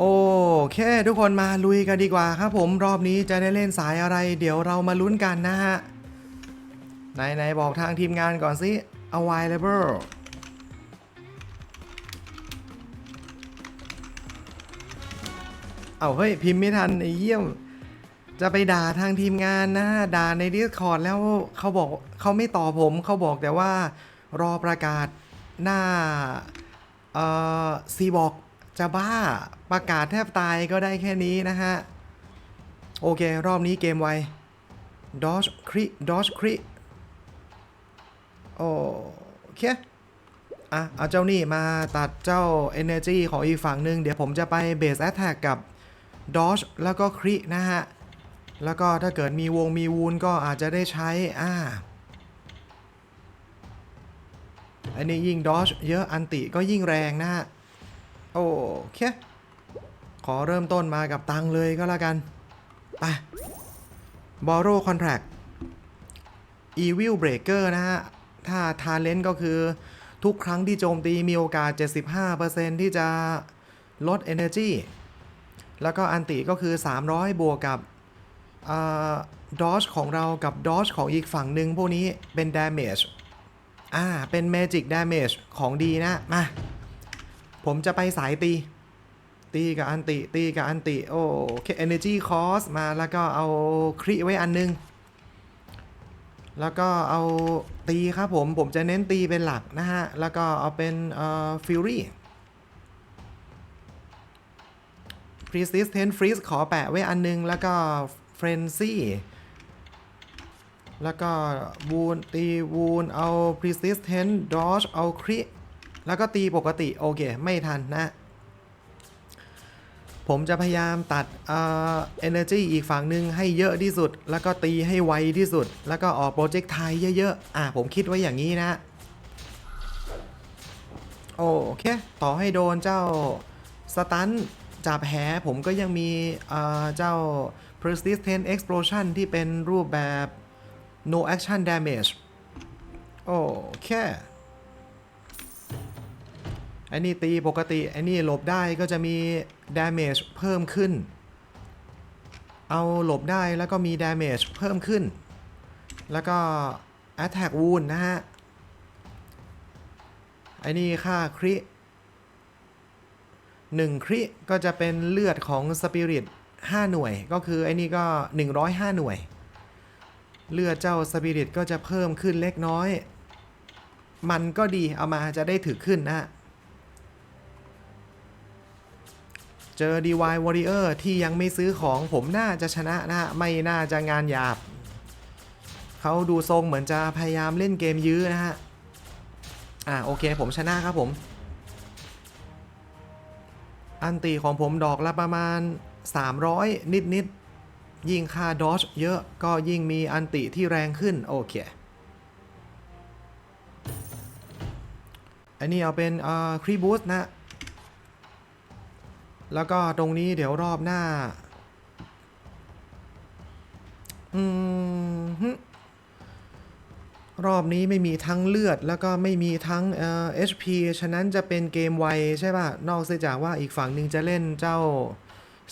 โอเคทุกคนมาลุยกันดีกว่าครับผมรอบนี้จะได้เล่นสายอะไร เดี๋ยวเรามาลุ้นกันนะฮะไหนไหนบอกทางทีมงานก่อนสิ available เอาเฮ้ย พิมพ์ไม่ทันไอ้เยี่ยม จะไปด่าทางทีมงานนะ ด่าใน Discord แล้วเขาบอกเขาไม่ตอบผมเขาบอกแต่ว่ารอประกาศหน้า เอ่อซีบอก จะบ้าประกาศแทบตายก็ได้แค่นี้นะฮะ โอเค รอบนี้เกมไวดอชคริดอชคริโอเคอะ เอาเจ้านี่มาตัดเจ้า Energy ของอีกฝั่งหนึ่งเดี๋ยวผมจะไป Base Attack กับ Dodge แล้วก็ครินะฮะ แล้วก็ถ้าเกิดมีวงมีวูนก็อาจจะได้ใช้ อ่าอันนี้ยิ่งดอ g เยอะอันติก็ยิ่งแรงนะฮะ โอเค ขอเริ่มต้นมากับตังเลยก็แล้วกัน ไป borrow contract evil breaker นะฮะ ถ้า talent ก็คือทุกครั้งที่โจมตีมีโอกาส 75%ที่จะลด energy แล้วก็อันติก็คือ 300 บวกกับดอ g ของเรากับดอ g ของอีกฝั่งหนึ่งพวกนี้เป็น damage อ่า เป็น Magic Damage ของดีนะ มา ผมจะไปสายตี ตีกับอันติ ตีกับอันติ โอเค Energy Cost มาแล้วก็เอาคริไว้อันนึง แล้วก็เอาตีครับผม ผมจะเน้นตีเป็นหลักนะฮะ แล้วก็เอาเป็นเอ่อ Fury Persistent Freeze ขอแปะไว้อันนึง แล้วก็ Frenzy แล้วก็วูนตีวูนเอา persistent dodge เอาคริ แล้วก็ตีปกติโอเค ไม่ทันนะ ผมจะพยายามตัดเอ่อ energy อีกฝั่งหนึ่งให้เยอะที่สุด แล้วก็ตีให้ไวที่สุด แล้วก็ออกโปรเจกต์ไทยเยอะๆ อะผมคิดไว้อย่างนี้นะ โอเค ต่อให้โดนเจ้าสตันจับแหผมก็ยังมีเอ่อเจ้า persistent explosion ที่เป็นรูปแบบ no action damage โอเค ไอ้นี่ตีปกติไอ้นี่หลบได้ก็จะมี damage เพิ่มขึ้น เอาหลบได้แล้วก็มี damage เพิ่มขึ้น แล้วก็ attack wound นะฮะ ไอ้นี่ค่าคริ1คริก็จะเป็นเลือดของ Spirit 5หน่วย ก็คือไอ้นี่ก็ 105 หน่วย เลือดเจ้าสปิริตก็จะเพิ่มขึ้นเล็กน้อย มันก็ดีเอามาจะได้ถือขึ้นนะ เจอ DY Warrior ที่ยังไม่ซื้อของผมน่าจะชนะนะไม่น่าจะงานหยาบ เขาดูทรงเหมือนจะพยายามเล่นเกมยื้อนะฮะ อ่าโอเคผมชนะครับผม อันตีของผมดอกละประมาณ 300 นิดๆยิ่งค่าดอชเยอะก็ยิ่งมีอันติที่แรงขึ้น โอเคอันนี้เอาเป็นเอ่อครีบูสนะ แล้วก็ตรงนี้เดี๋ยวรอบหน้า อืมรอบนี้ไม่มีทั้งเลือดแล้วก็ไม่มีทั้งเอ่อ HP ฉะนั้นจะเป็นเกมไวใช่ป่ะ นอกเสียจากว่าอีกฝั่งหนึ่งจะเล่นเจ้า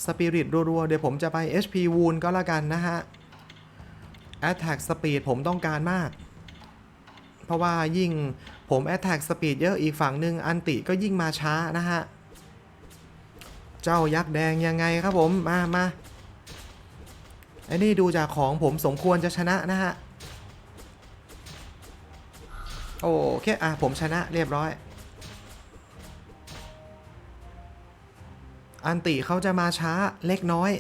สปิริตรัวๆ เดี๋ยวผมจะไป HP Wound ก็แล้วกันนะฮะ Attack Speed ผมต้องการมาก เพราะว่ายิ่งผม Attack Speed เยอะอีกฝั่งหนึ่งอันติก็ยิ่งมาช้านะฮะ เจ้ายักษ์แดงยังไงครับผม มามาไอ้นี่ดูจากของผมสมควรจะชนะนะฮะ โอเคอะผมชนะเรียบร้อย อันติเขาจะมาช้าเล็กน้อย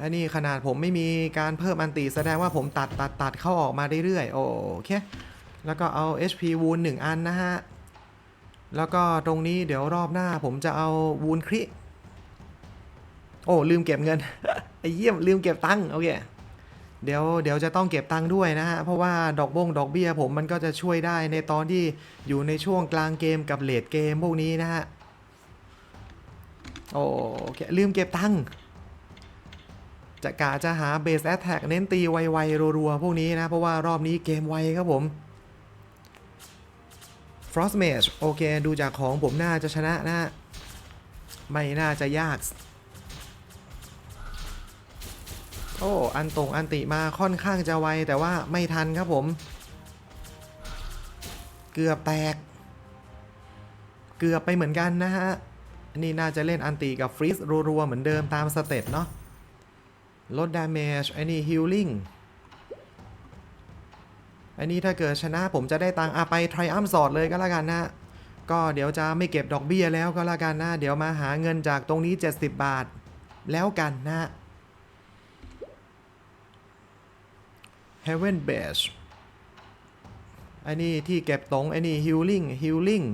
อันนี้ขนาดผมไม่มีการเพิ่มอันติแสดงว่าผมตัดตัดตัดเข้าออกมาเรื่อยๆ โอเค แล้วก็เอา HP Wound 1อันนะฮะ แล้วก็ตรงนี้เดี๋ยวรอบหน้าผมจะเอา Wound คริโอ้ลืมเก็บเงินไอ้เยี่ยมลืมเก็บตังค์โอเคเดี๋ยวเดี๋ยวจะต้องเก็บตังค์ด้วยนะฮะเพราะว่าดอกบงดอกเบี้ยผมมันก็จะช่วยได้ในตอนที่อยู่ในช่วงกลางเกมกับเลดเกมพวกนี้นะฮะโอเคลืมเก็บตังค์จะกะจะหาเบสแอ t แทกเน้นตีไวๆรัวๆพวกนี้นะ เพราะว่ารอบนี้เกมไวครับผม Frost Mage โอเค ดูจากของผมน่าจะชนะนะ ไม่น่าจะยาก โอ้ อันตรงอันติมาค่อนข้างจะไว แต่ว่าไม่ทันครับผม เกือบแตก เกือบไปเหมือนกันนะฮะ นี่น่าจะเล่นอันติกับฟรีซรัวๆเหมือนเดิมตามสเต็ปเนาะลดดาเมจไอ้นี่ฮิลลิ่ง อันนี้ถ้าเกิดชนะผมจะได้ตังค์อะไปทริอัมสอดเลยก็แล้วกันนะ ก็เดี๋ยวจะไม่เก็บดอกเบี้ยแล้วก็แล้วกันนะ เดี๋ยวมาหาเงินจากตรงนี้ 70 บาท แล้วกันนะ Heaven Base อันนี้ที่เก็บตรงอ้นี่ Healing Healing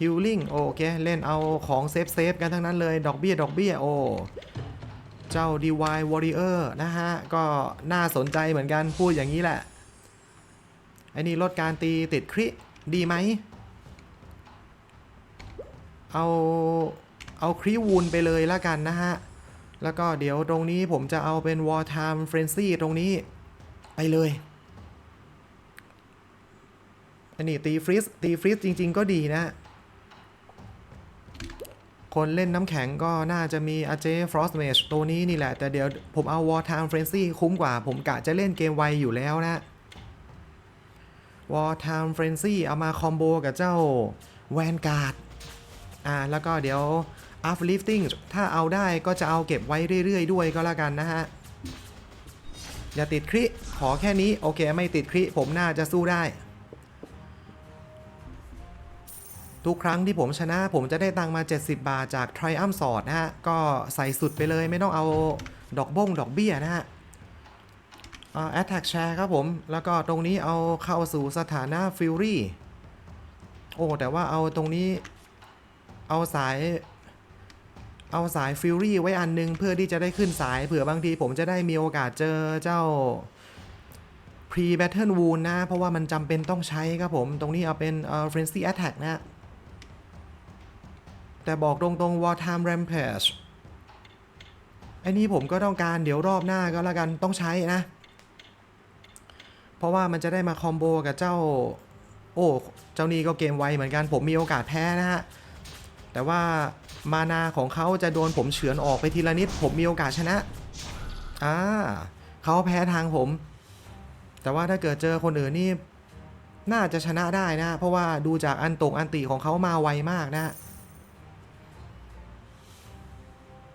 Healing โอเค เล่นเอาของเซฟเซฟกันทั้งนั้นเลย ดอกเบี้ย ดอกเบี้ย โอ เจ้า DY Warrior นะฮะ ก็น่าสนใจเหมือนกัน พูดอย่างนี้แหละ ไอ้นี่ลดการตีติดคริดีไหม เอาเอาคริวูนไปเลยล้วกันนะฮะ แล้วก็เดี๋ยวตรงนี้ผมจะเอาเป็น War Time Frenzy ตรงนี้ ไปเลยอันนี้ตีฟรีสตีฟรีสจริง ๆ ก็ดีนะ คนเล่นน้ำแข็งก็น่าจะมีอาเจฟรอสเมชตัวนี้นี่แหละ แต่เดี๋ยวผมเอา War Time Frenzy คุ้มกว่า ผมกะจะเล่นเกมไวอยู่แล้วนะ War Time Frenzy เอามาคอมโบกับเจ้า Vanguard อ่าแล้วก็เดี๋ยว Uplifting ถ้าเอาได้ก็จะเอาเก็บไว้เรื่อยๆ ด้วยก็แล้วกันนะฮะ อย่าติดคริขอแค่นี้ โอเคไม่ติดคริผมน่าจะสู้ได้ ทุกครั้งที่ผมชนะผมจะได้ตังมา 70 บาทจาก Triumph Sword นะฮะ ก็ใส่สุดไปเลยไม่ต้องเอาดอกบ้งดอกเบี้ยนะฮะ แอ่า Attack Share ครับผม แล้วก็ตรงนี้เอาเข้าสู่สถานะ Fury โอ้แต่ว่าเอาตรงนี้เอาสาย เอาสาย Fury ไว้อันนึง เพื่อที่จะได้ขึ้นสายเผื่อบางทีผมจะได้มีโอกาสเจอเจ้า Pre Battle Wound นะ เพราะว่ามันจำเป็นต้องใช้ครับผม ตรงนี้เอาเป็นเอ่อ Frenzy Attack นะ แต่บอกตรงๆ War Time Rampage ไอ้นี่ผมก็ต้องการเดี๋ยวรอบหน้าก็แล้วกันต้องใช้นะ ราะว่ามันจะได้มาคอมโบกับเจ้า โอ้เจ้านี่ก็เกมไวเหมือนกันผมมีโอกาสแพ้นะฮะแต่ว่ามานาของเขาจะโดนผมเฉือนออกไปทีละนิด ผมมีโอกาสชนะอ่าเขาแพ้ทางผม แต่ว่าถ้าเกิดเจอคนอื่นนี่น่าจะชนะได้นะ เพราะว่าดูจากอันตกอันติของเขามาไวมากนะ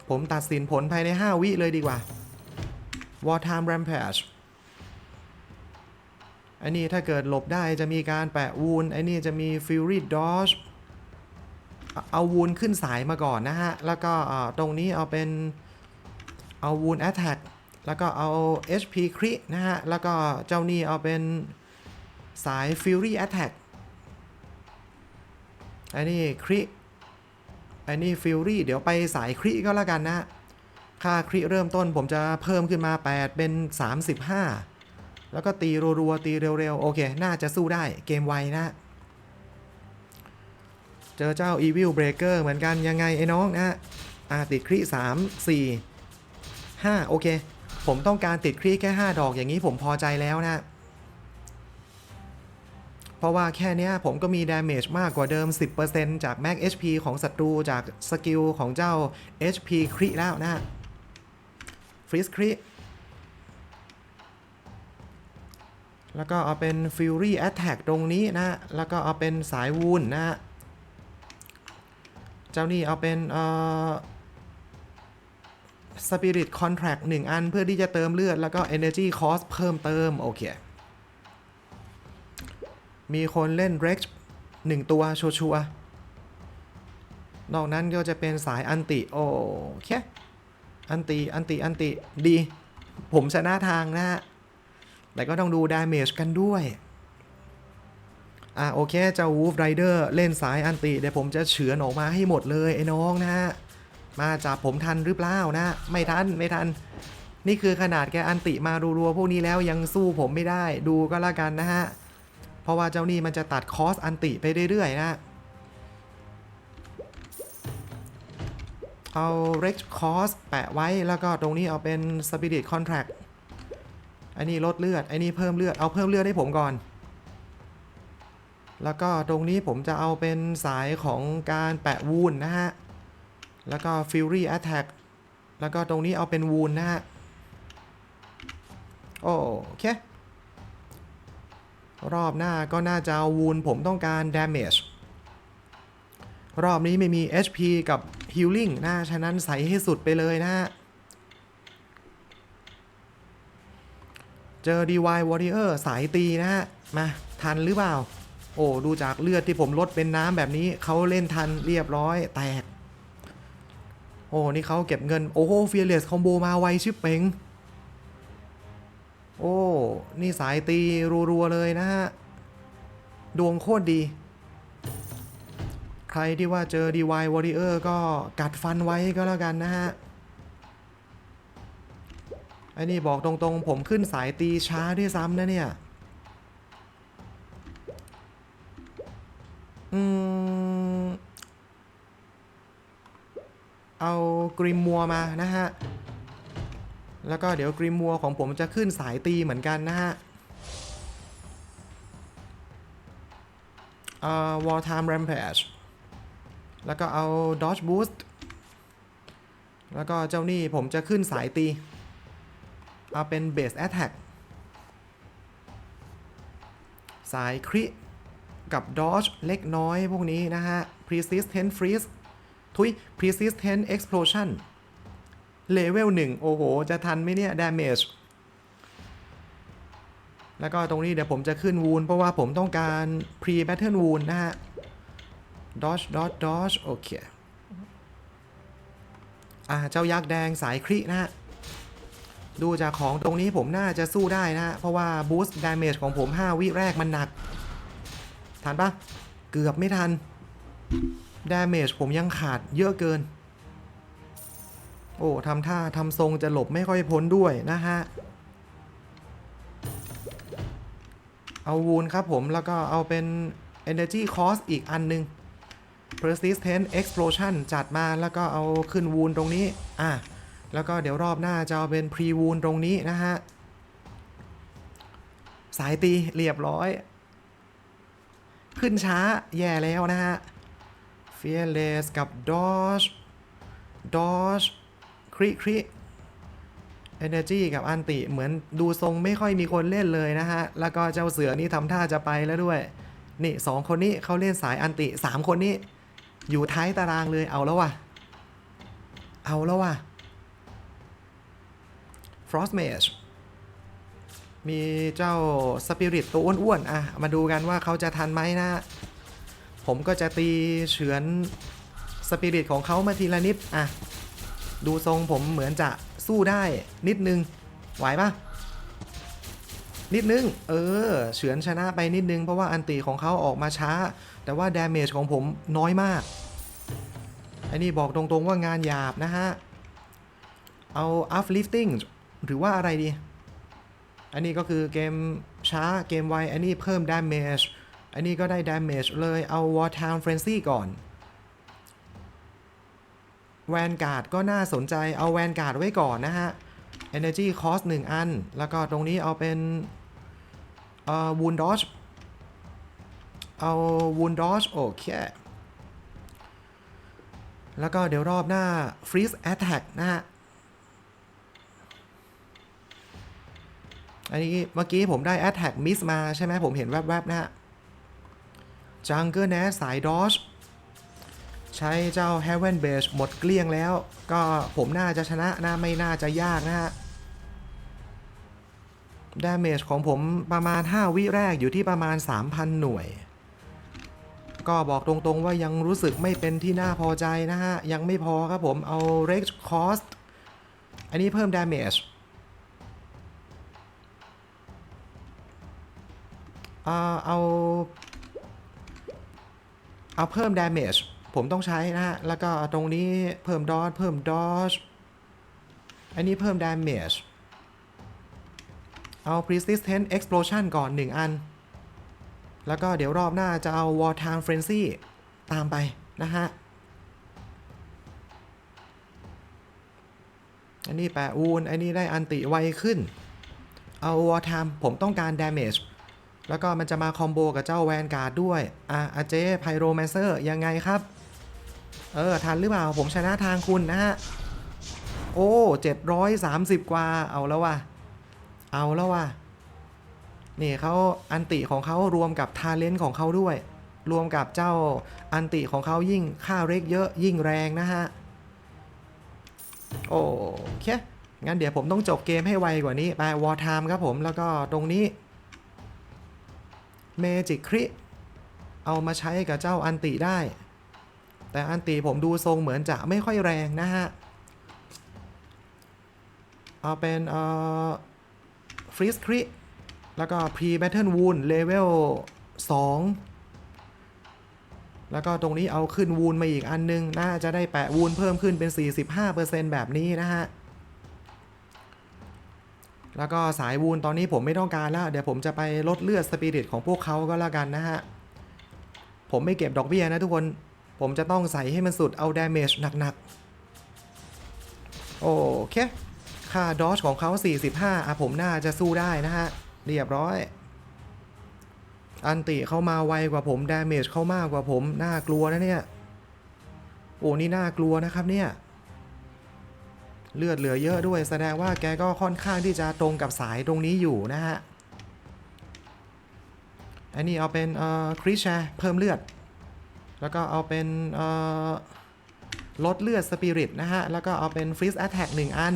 ผมตัดสินผลภายใน 5 วิเลยดีกว่า War Time Rampage อันนี้ถ้าเกิดหลบได้จะมีการแปะวูนไอ้นี่จะมี Fury Dodge เอาเอาวูนขึ้นสายมาก่อนนะฮะ แล้วก็ตรงนี้เอาเป็นเอาวูน Attack แล้วก็เอา HP Crit นะฮะ แล้วก็เจ้านี่เอาเป็นสาย Fury Attack อันนี้ Crit อันนี้ Fury เดี๋ยวไปสาย Crit ก็แล้วกันนะ ค่า Crit เริ่มต้นผมจะเพิ่มขึ้นมา 8 เป็น 35 แล้วก็ตีรัวๆตีเร็วๆ โอเค น่าจะสู้ได้เกมไวนะ เจอเจ้า Evil Breaker เหมือนกันยังไงไอ้น้องนะอาติดคริ3 4 5โอเค ผมต้องการติดคริแค่ 5 ดอกอย่างนี้ผมพอใจแล้วนะ เพราะว่าแค่นี้ผมก็มี damage มากกว่าเดิม 10%จาก max HP ของศัตรูจากสกิลของเจ้า HP คริแล้วนะ Freeze คริ แล้วก็เอาเป็น Fury Attack ตรงนี้นะ แล้วก็เอาเป็นสายวูนนะเจ้านี่เอาเป็นเอ่อ Spirit Contract 1 อันเพื่อที่จะเติมเลือด แล้วก็ Energy Cost เพิ่มเติม โอเค มีคนเล่น Rex 1 ตัวชัวร์ๆนอกนั้นก็จะเป็นสายอันติ โอเค อันติ อันติ อันติ ดี ผมชนะทางนะฮะ แต่ก็ต้องดู damage กันด้วย อะโอเคเจ้า Wolf Rider เล่นสายอันติเดี๋ยวผมจะเฉือนออกมาให้หมดเลยไอ้น้องนะฮะ มาจับผมทันหรือเปล่านะ ไม่ทันไม่ทัน นี่คือขนาดแกอันติมารัวๆพวกนี้แล้วยังสู้ผมไม่ได้ดูก็แล้วกันนะฮะ เพราะว่าเจ้านี่มันจะตัดคอสอันติไปเรื่อยๆนะเอา Rex Cost แปะไว้แล้วก็ตรงนี้เอาเป็น Spirit Contract อันนี้ลดเลือดอันนี้เพิ่มเลือด เอาเพิ่มเลือดให้ผมก่อน แล้วก็ตรงนี้ผมจะเอาเป็นสายของการแปะวูนนะฮะ แล้วก็ Fury Attack แล้วก็ตรงนี้เอาเป็นวูนนะฮะ โอเค รอบหน้าก็น่าจะเอาวูนผมต้องการ damage รอบนี้ไม่มี HP กับ healing นะฉะนั้นใส่ให้สุดไปเลยนะฮะ จอ DY Warrior สายตีนะฮะ มา ทันหรือเปล่า โอ้ ดูจากเลือดที่ผมลดเป็นน้ำแบบนี้ เขาเล่นทันเรียบร้อย แตก โอ้ นี่เขาเก็บเงิน โอ้โหเฟียเลสคอมโบมาไวชิบเป่งโอ้ นี่สายตีรัวๆเลยนะฮะ ดวงโคตรดี ใครที่ว่าเจอ DY Warrior ก็กัดฟันไว้ก็แล้วกันนะฮะ อ้นี่บอกตรงๆ ผมขึ้นสายตีช้าด้วยซ้ำนะเนี่ย อืม เอากริมมัวมานะฮะ แล้วก็เดี๋ยวกริมมัวของผมจะขึ้นสายตีเหมือนกันนะฮะ เอ่อ War Time Rampage แล้วก็เอา Dodge Boost แล้วก็เจ้านี่ผมจะขึ้นสายตี เอาเป็น Base Attack สายคริกับ Dodge เล็กน้อยพวกนี้นะฮะ Persistent Freeze ทุย Persistent Explosion เลเวล1โอ้โห จะทันไหมเนี่ย Damage แล้วก็ตรงนี้เดี๋ยวผมจะขึ้นวูนเพราะว่าผมต้องการ Pre Battle Wound นะฮะ Dodge Dodge Dodge โอเค อ่า เจ้ายักษ์แดงสายครินะฮะ ดูจากของตรงนี้ผมน่าจะสู้ได้นะฮะเพราะว่า Boost Damage ของผม 5 วิแรกมันหนัก ทันปะเกือบไม่ทัน Damage ผมยังขาดเยอะเกิน โอ้ทำท่าทำทรงจะหลบไม่ค่อยพ้นด้วยนะฮะ เอาวูนครับผมแล้วก็เอาเป็น Energy Cost อีกอันหนึง Persistent Explosion จัดมาแล้วก็เอาขึ้นวูนตรงนี้ อะ แล้วก็เดี๋ยวรอบหน้าจะเอาเป็น Pre วูนตรงนี้นะฮะ สายตีเรียบร้อย ขึ้นช้าแย่แล้วนะฮะ Fearless กับ Dodge Dodge คริคริ Energy กับอันติเหมือนดูทรงไม่ค่อยมีคนเล่นเลยนะฮะ แล้วก็เจ้าเสือนี่ทำท่าจะไปแล้วด้วย นี่สองคนนี้เขาเล่นสายอันติสามคนนี้ อยู่ท้ายตารางเลยเอาแล้วว่ะเอาแล้วว่ะ Frost Mage มีเจ้าสปิริตตัวอ้วนๆ อะ มาดูกันว่าเขาจะทันไหมนะ ผมก็จะตีเฉือนสปิริตของเขามาทีละนิด อะ ดูทรงผมเหมือนจะสู้ได้นิดนึง ไหวปะนิดนึง เออ เฉือนชนะไปนิดนึง เพราะว่าอันตีของเขาออกมาช้า แต่ว่า damage ของผมน้อยมาก อันนี้บอกตรงๆว่างานหยาบนะฮะ เอา uplifting หรือว่าอะไรดี อันนี้ก็คือเกมช้าเกมไว อันนี้เพิ่ม damage อันนี้ก็ได้ damage เลยเอา war town frenzy ก่อน แวนการ์ดก็น่าสนใจเอาแวนการ์ดไว้ก่อนนะฮะ Energy Cost 1 อัน แล้วก็ตรงนี้เอาเป็นเอ่อ Wound Dodge เอา Wound Dodge โอเคแล้วก็เดี๋ยวรอบหน้า Freeze Attack นะฮะ อันนี้เมื่อกี้ผมได้ Attack Miss มาใช่ไหมผมเห็นแวบๆนะฮะ Jungle Nest สาย Dodge ใช้เจ้า Heaven Base หมดเกลี้ยงแล้ว ก็ผมน่าจะชนะนะไม่น่าจะยากนะฮะ Damage ของผมประมาณ 5 วิแรกอยู่ที่ประมาณ 3,000 หน่วย ก็บอกตรงๆว่ายังรู้สึกไม่เป็นที่น่าพอใจนะฮะ ยังไม่พอครับผมเอา Rage Cost อันนี้เพิ่ม Damage อา เอาเพิ่ม damage ผมต้องใช้นะฮะ แล้วก็ตรงนี้เพิ่ม dodge เพิ่ม dodge อันนี้เพิ่ม damage เอา persistent explosion ก่อน 1 อัน แล้วก็เดี๋ยวรอบหน้าจะเอา war time frenzy ตามไปนะฮะ อันนี้แปะวูน อันนี้ได้อันติไวขึ้น เอา war time ผมต้องการ damage แล้วก็มันจะมาคอมโบกับเจ้าแวนการ์ดด้วย อะอาเจไพโรแมนเซอร์ยังไงครับ เออ ทันหรือเปล่า ผมชนะทางคุณนะฮะ โอ้ 730 กว่า เอาแล้วว่ะ เอาแล้วว่ะ นี่เขาอันติของเขารวมกับทาเลนต์ของเขาด้วย รวมกับเจ้าอันติของเขายิ่งค่าเร็กเยอะยิ่งแรงนะฮะ โอเค งั้นเดี๋ยวผมต้องจบเกมให้ไวกว่านี้ ไปวอ r ไทม์ครับผม แล้วก็ตรงนี้ เมจิกคริเอามาใช้กับเจ้าอันติได้ แต่อันติผมดูทรงเหมือนจะไม่ค่อยแรงนะฮะ เอาเป็นเอ่อฟรีสคริแล้วก็ pre battle wound level 2แล้วก็ตรงนี้เอาขึ้นวูนมาอีกอันนึง น่าจะได้แปะวูนเพิ่มขึ้นเป็น 45%แบบนี้นะฮะ แล้วก็สายวูนตอนนี้ผมไม่ต้องการแล้ว เดี๋ยวผมจะไปลดเลือดสปิริตของพวกเขาก็แล้วกันนะฮะ ผมไม่เก็บดอกเบี้ยนะทุกคน ผมจะต้องใส่ให้มันสุดเอาดาเมจหนักๆ โอเค ค่าดอชของเขา 45อะผมน่าจะสู้ได้นะฮะ เรียบร้อย อันติเข้ามาไวกว่าผมดาเมจเข้ามากกว่าผม น่ากลัวนะเนี่ย โอ้นี่น่ากลัวนะครับเนี่ย เลือดเหลือเยอะด้วยแสดงว่าแกก็ค่อนข้างที่จะตรงกับสายตรงนี้อยู่นะฮะ อันนี้เอาเป็นเอ่อคริชแชเพิ่มเลือด แล้วก็เอาเป็นเอ่อลดเลือดสปิริตนะฮะ แล้วก็เอาเป็นฟรีสแอตแทกหนึ่งอัน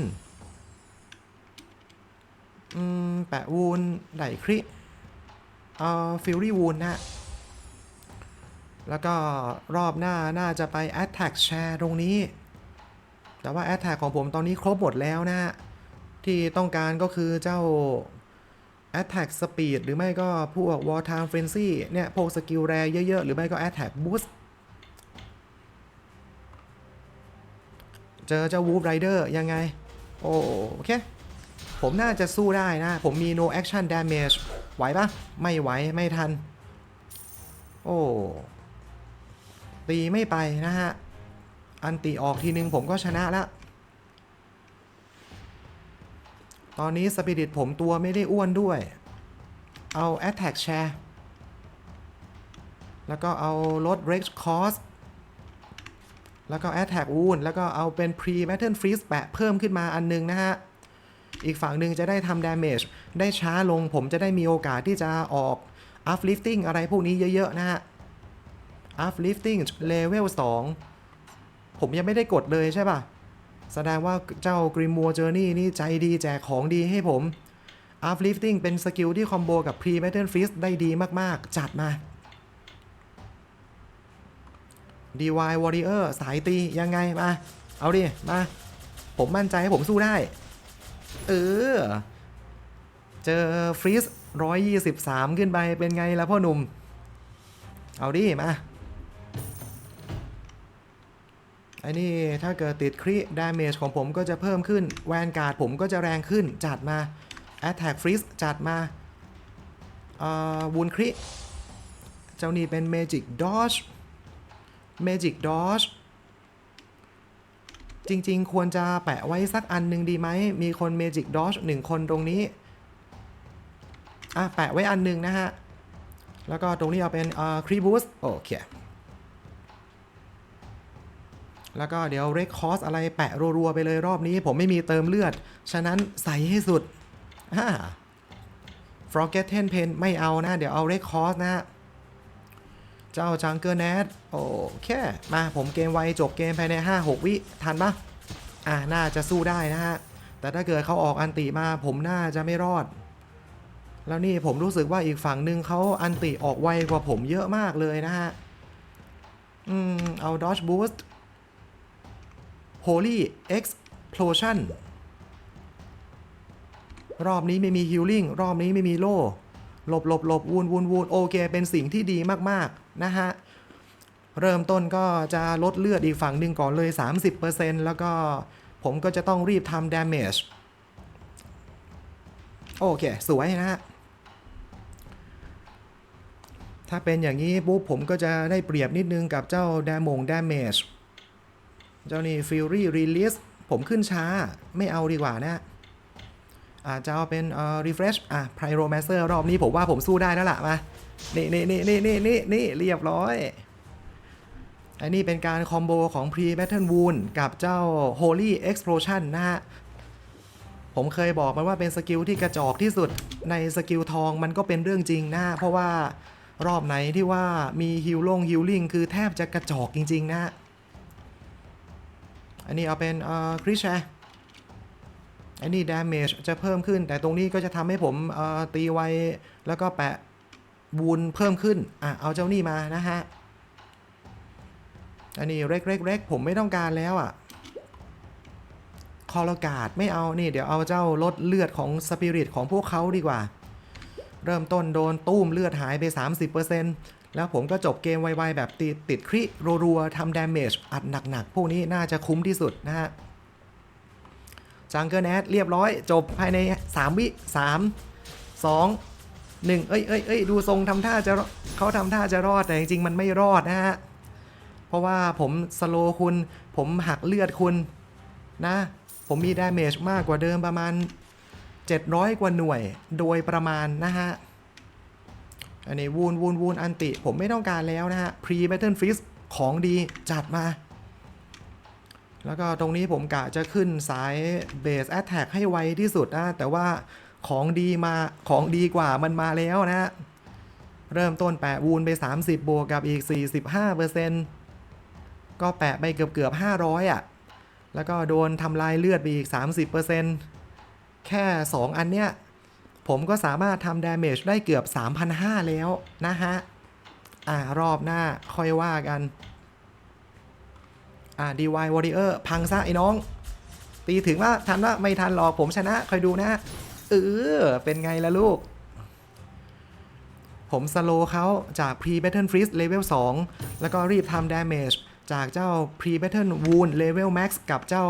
อืม แปะวูนไหลคริเอ่อฟิลลี่วูนนะฮะแล้วก็รอบหน้าน่าจะไป Attack Share ตรงนี้ แต่ว่า Attack ของผมตอนนี้ครบหมดแล้วนะฮะ ที่ต้องการก็คือเจ้า Attack Speed หรือไม่ก็พวก War Time Frenzy เนี่ย พวกสกิลแรเยอะ ๆ หรือไม่ก็ Attack Boost เจอเจ้า Wolf Rider ยังไง โอเค ผมน่าจะสู้ได้นะ ผมมี no action damage ไหวปะไม่ไหว ไม่ทัน โอ้ ตีไม่ไปนะฮะ อันตีออกทีนึงผมก็ชนะแล้วตอนนี้สปิริตผมตัวไม่ได้อ้วนด้วย เอา Attack Share แล้วก็เอาลด Rage Cost แล้วก็ Attack Wound แล้วก็เอาเป็น Pre Battle Freeze แปะเพิ่มขึ้นมาอันนึงนะฮะ อีกฝั่งหนึ่งจะได้ทำ damage ได้ช้าลงผมจะได้มีโอกาสที่จะออก uplifting อะไรพวกนี้เยอะ ๆ นะฮะ uplifting level 2 ผมยังไม่ได้กดเลยใช่ป่ะ แสดงว่าเจ้า Grimoire Journey นี่ใจดีแจกของดีให้ผม uplifting เป็นสกิลที่คอมโบกับ pre battle freeze ได้ดีมากๆ จัดมา DY Warrior สายตียังไง มา เอาดิ มา ผมมั่นใจให้ผมสู้ได้ เออ เจอฟรีส123 ขึ้นไปเป็นไงล่ะพ่อหนุ่ม เอาดิ มา ไอ้นี่ถ้าเกิดติดคริดาเมจของผมก็จะเพิ่มขึ้น แวนการ์ดผมก็จะแรงขึ้น จัดมา Attack Freeze จัดมาเอ่อวูนคริเจ้านี่เป็น Magic Dodge Magic Dodge จริงๆ ควรจะแปะไว้สักอันหนึ่งดีไหม มีคน Magic Dodge หนึ่งคนตรงนี้ อะ แปะไว้อันหนึ่งนะฮะ แล้วก็ตรงนี้เอาเป็นเอ่อครีบูสโอเค แล้วก็เดี๋ยวเรคคอสอะไรแปะรัวๆไปเลยรอบนี้ ผมไม่มีเติมเลือด ฉะนั้นใส่ให้สุดฮ่า Forgotten Pen ไม่เอานะ เดี๋ยวเอาเรคคอสนะฮะเจ้าจังเกอร์แนทโอเค มาผมเกมไวจบเกมภายใน 5-6 วิทันปะอะน่าจะสู้ได้นะฮะ แต่ถ้าเกิดเขาออกอันติมาผมน่าจะไม่รอด แล้วนี่ผมรู้สึกว่าอีกฝั่งหนึ่งเขาอันติออกไวกว่าผมเยอะมากเลยนะฮะ อืม เอา Dodge Boost Holy Explosion รอบนี้ไม่มี Healing รอบนี้ไม่มีโล่หลบหลบหลบวูนวูนวูนโอเค เป็นสิ่งที่ดีมาก ๆ นะฮะ เริ่มต้นก็จะลดเลือดอีกฝั่งหนึ่งก่อนเลย 30%แล้วก็ผมก็จะต้องรีบทำ damage โอเค สวยนะฮะ ถ้าเป็นอย่างนี้ปุ๊บผมก็จะได้เปรียบนิดนึงกับเจ้า damage damage เจ้ จ้านี่ Fury Release ผมขึ้นช้าไม่เอาดีกว่านะอาจจะเอาเป็นเอ่อ refresh อะ pyromancer รอบนี้ผมว่าผมสู้ได้แล้วล่ะมา นี่นี่นี่นี่นี่นี่นี่เรียบร้อยอันนี้เป็นการคอมโบของ pre battle wound กับเจ้า holy explosion นะฮะ ผมเคยบอกมันว่าเป็นสกิลที่กระจอกที่สุดในสกิลทองมันก็เป็นเรื่องจริงนะเพราะว่ารอบไหนที่ว่ามีฮิลลงฮิลลิ่งคือแทบจะกระจอกจริง ๆ นะ อันนี้เอาเป็นเอ่อคริชแชอันนี้ damage จะเพิ่มขึ้น แต่ตรงนี้ก็จะทำให้ผมเอ่อตีไวแล้วก็แปะบูนเพิ่มขึ้น อะ เอาเจ้านี่มานะฮะ อันนี้เร็กเร็กเร็กผมไม่ต้องการแล้วอะ คอลกาดไม่เอานี่ เดี๋ยวเอาเจ้าลดเลือดของสปิริตของพวกเขาดีกว่า เริ่มต้นโดนตุ้มเลือดหายไป 30% แล้วผมก็จบเกมไวๆแบบติดติดคริรัวๆทำดาเมจอัดหนักๆ พวกนี้น่าจะคุ้มที่สุดนะฮะจังเกิลแอดเรียบร้อย จบภายใน 3 วิ 3 2 1 เอ้ยเอ้ยเอ้ยดูทรงทำท่าจะเขาทำท่าจะรอดแต่จริงๆ มันไม่รอดนะฮะ เพราะว่าผมสโลคุณ ผมหักเลือดคุณนะ ผมมีดาเมจมากกว่าเดิมประมาณ 700 กว่าหน่วยโดยประมาณนะฮะ อันนี้วูนวูนวูนอันติ ผมไม่ต้องการแล้วนะฮะ pre battle freeze ของดีจัดมา แล้วก็ตรงนี้ผมกะจะขึ้นสาย base attack ให้ไวที่สุดนะ แต่ว่าของดีมาของดีกว่ามันมาแล้วนะฮะเริ่มต้นแปะวูนไป 30 บวกกับอีก 45%ก็แปะไปเกือบเกือบ500อะ แล้วก็โดนทำลายเลือดไปอีก 30%แค่ 2 อันเนี้ย ผมก็สามารถทำ damage ได้เกือบ 3,500 แล้วนะฮะ อ่ารอบหน้าค่อยว่ากัน อ่า DY Warrior พังซะไอ้น้อง ตีถึงว่าทันว่าไม่ทันหรอกผมชนะคอยดูนะ เออ เป็นไงล่ะลูก ผมสโลเขาจาก Pre Battle Freeze Level 2 แล้วก็รีบทำ Damage จากเจ้า Pre Battle Wound Level Max กับเจ้า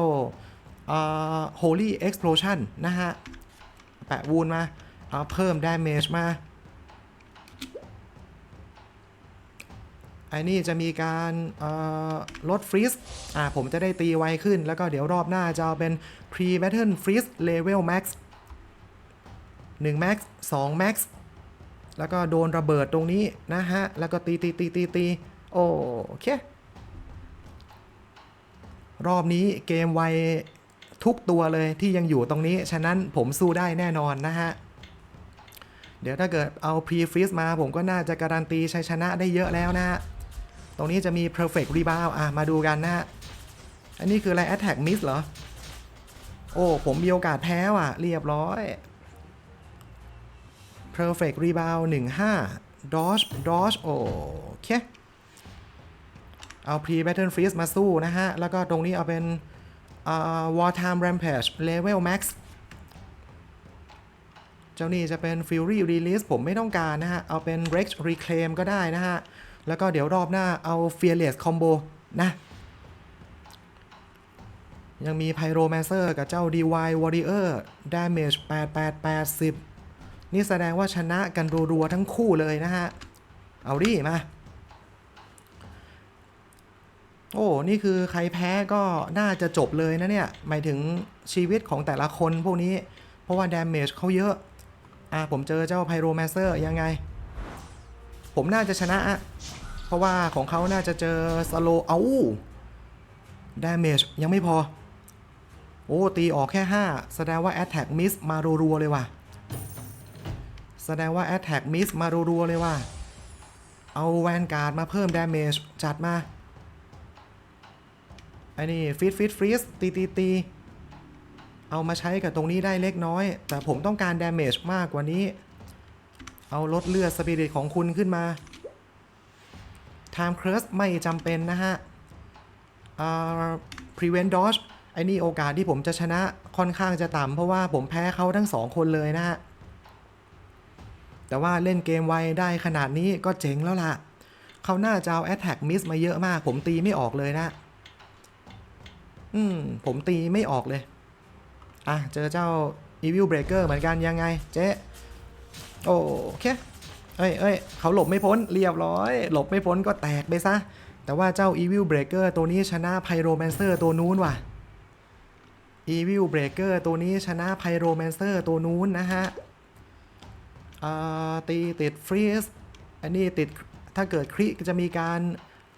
เอ่อ Holy Explosion นะฮะ แปะวูนมา เอาเพิ่ม Damage มาไอ้นี่จะมีการลดฟรีสอ่าผมจะได้ตีไวขึ้น แล้วก็เดี๋ยวรอบหน้าจะเอาเป็น Pre Battle Freeze Level Max 1 Max 2 Max แล้วก็โดนระเบิดตรงนี้นะฮะ แล้วก็ตีตีตีตีตีโอเค รอบนี้เกมไวทุกตัวเลยที่ยังอยู่ตรงนี้ ฉะนั้นผมสู้ได้แน่นอนนะฮะ เดี๋ยวถ้าเกิดเอา pre freeze มาผมก็น่าจะการันตีชัยชนะได้เยอะแล้วนะฮะ ตรงนี้จะมี perfect rebound อะ มาดูกันนะฮะ อันนี้คืออะไร attack miss เหรอ โอ้ ผมมีโอกาสแพ้ว่ะ เรียบร้อย perfect rebound 15 dodge dodge โอเค เอา pre battle freeze มาสู้นะฮะ แล้วก็ตรงนี้เอาเป็นอ่า war time rampage level max จ้านี่จะเป็น fury release ผมไม่ต้องการนะฮะ เอาเป็น rex reclaim ก็ได้นะฮะ แล้วก็เดี๋ยวรอบหน้าเอา fearless combo นะ ยังมี pyromancer กับเจ้า dy warrior damage 8880 นี่แสดงว่าชนะกันรัวๆทั้งคู่เลยนะฮะ เอาดิมา โอ้ นี่คือใครแพ้ก็น่าจะจบเลยนะเนี่ย หมายถึงชีวิตของแต่ละคนพวกนี้ เพราะว่า damage เขาเยอะ อะผมเจอเจ้า pyromancer ยังไง ผมน่าจะชนะ เพราะว่าของเขาน่าจะเจอ slow เอา damage ยังไม่พอ โอ้ ตีออกแค่ 5 แสดงว่า attack miss มารัวๆเลยว่ะ แสดงว่า Attack Miss มารัวๆเลยว่าเอาแวนการ์ดมาเพิ่ม Damage จัดมาไอ้นี่ฟิตฟิตฟรีสตีตีตี เอามาใช้กับตรงนี้ได้เล็กน้อย แต่ผมต้องการ Damage มากกว่านี้ เอาลดเลือดสปิริตของคุณขึ้นมา Time Curse ไม่จำเป็นนะฮะอ่า Prevent Dodge ไอ้นี่โอกาสที่ผมจะชนะค่อนข้างจะต่ำเพราะว่าผมแพ้เขาทั้งสองคนเลยนะฮะ แต่ว่าเล่นเกมไวได้ขนาดนี้ก็เจ๋งแล้วล่ะ เขาน่าจะเอา Attack Miss มาเยอะมาก ผมตีไม่ออกเลยนะ อืม ผมตีไม่ออกเลย อะ เจอเจ้า Evil Breaker เหมือนกันยังไงเจ๊โอเคเอ้ยเอ้ยเขาหลบไม่พ้นเรียบร้อย หลบไม่พ้นก็แตกไปซะ แต่ว่าเจ้า Evil Breaker ตัวนี้ชนะ Pyromancer ตัวนู้นว่ะ Evil Breaker ตัวนี้ชนะ Pyromancer ตัวนู้นนะฮะอ่าตีติดฟรีสอันนี้ติดถ้าเกิดคริจะมีการ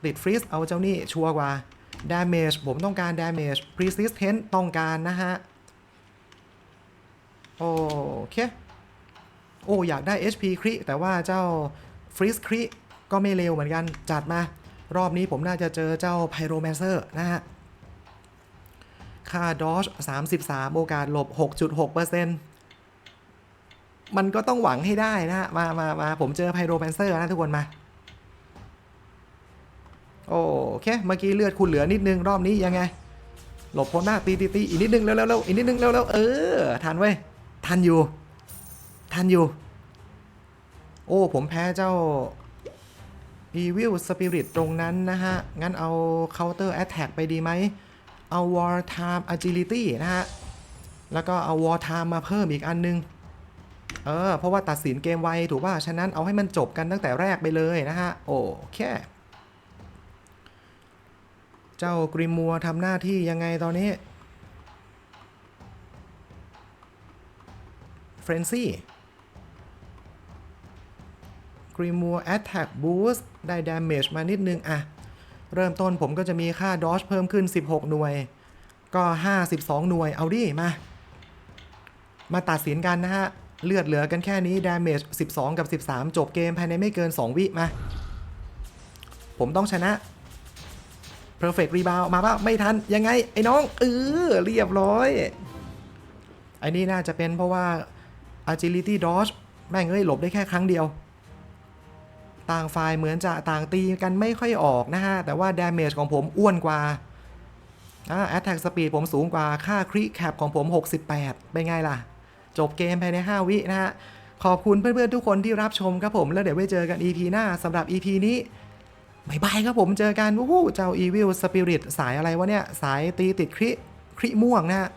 ติดฟรีสเอาเจ้านี่ชัวร์กว่า Damage ผมต้องการ Damage Persistent ต้องการนะฮะ โอเค โอ้อยากได้ HP คริแต่ว่าเจ้าฟรีสคริก็ไม่เร็วเหมือนกันจัดมา รอบนี้ผมน่าจะเจอเจ้า Pyromancer นะฮะ ค่าดอช33 โอกาสหลบ 6.6%มันก็ต้องหวังให้ได้นะ มามามาผมเจอไพโรแพนเซอร์นะทุกคนมา โอเค เมื่อกี้เลือดคุณเหลือนิดนึง รอบนี้ยังไง หลบพ้นหน้าตีตีตีอีกนิดนึง เร็วเร็วเร็วอีกนิดนึง เร็วเร็วเออ ทันเว้ย ทันอยู่ ทันอยู่ โอ้ ผมแพ้เจ้า Evil Spirit ตรงนั้นนะฮะ งั้นเอา Counter Attack ไปดีไหม เอา War Time Agility นะฮะ แล้วก็เอา War Time มาเพิ่มอีกอันนึง เออ เพราะว่าตัดสินเกมไวถูกป่ะ ฉะนั้นเอาให้มันจบกันตั้งแต่แรกไปเลยนะฮะ โอเค เจ้ากริมัวทำหน้าที่ยังไงตอนนี้ เฟรนซี่กริมัว Attack Boost ได้ Damage มานิดนึงอะเริ่มต้นผมก็จะมีค่า Dodge เพิ่มขึ้น 16 หน่วย ก็ 52 หน่วย เอาดิ มา มาตัดสินกันนะฮะ เลือดเหลือกันแค่นี้ Damage 12 กับ 13 จบเกมภายในไม่เกิน 2 วิมา ผมต้องชนะ Perfect Rebound มาป่ะ ไม่ทัน ยังไง ไอ้น้อง เออเรียบร้อย ไอ้นี่น่าจะเป็นเพราะว่า Agility Dodge แม่งเอ้ยหลบได้แค่ครั้งเดียว ต่างฝ่ายเหมือนจะต่างตีกันไม่ค่อยออกนะฮะ แต่ว่า Damage ของผมอ้วนกว่าอ่า Attack Speed ผมสูงกว่าค่าคริแคปของผม 68 เป็นไงล่ะ จบเกมภายใน 5 วินะฮะ ขอบคุณเพื่อนๆทุกคนที่รับชมครับผม แล้วเดี๋ยวไว้เจอกัน EP หน้าสำหรับ EP นี้บายบายครับผมเจอกันวู้ฮู้เจ้า Evil Spirit สายอะไรวะเนี่ย สายตีติดคริคริม่วงนะฮะ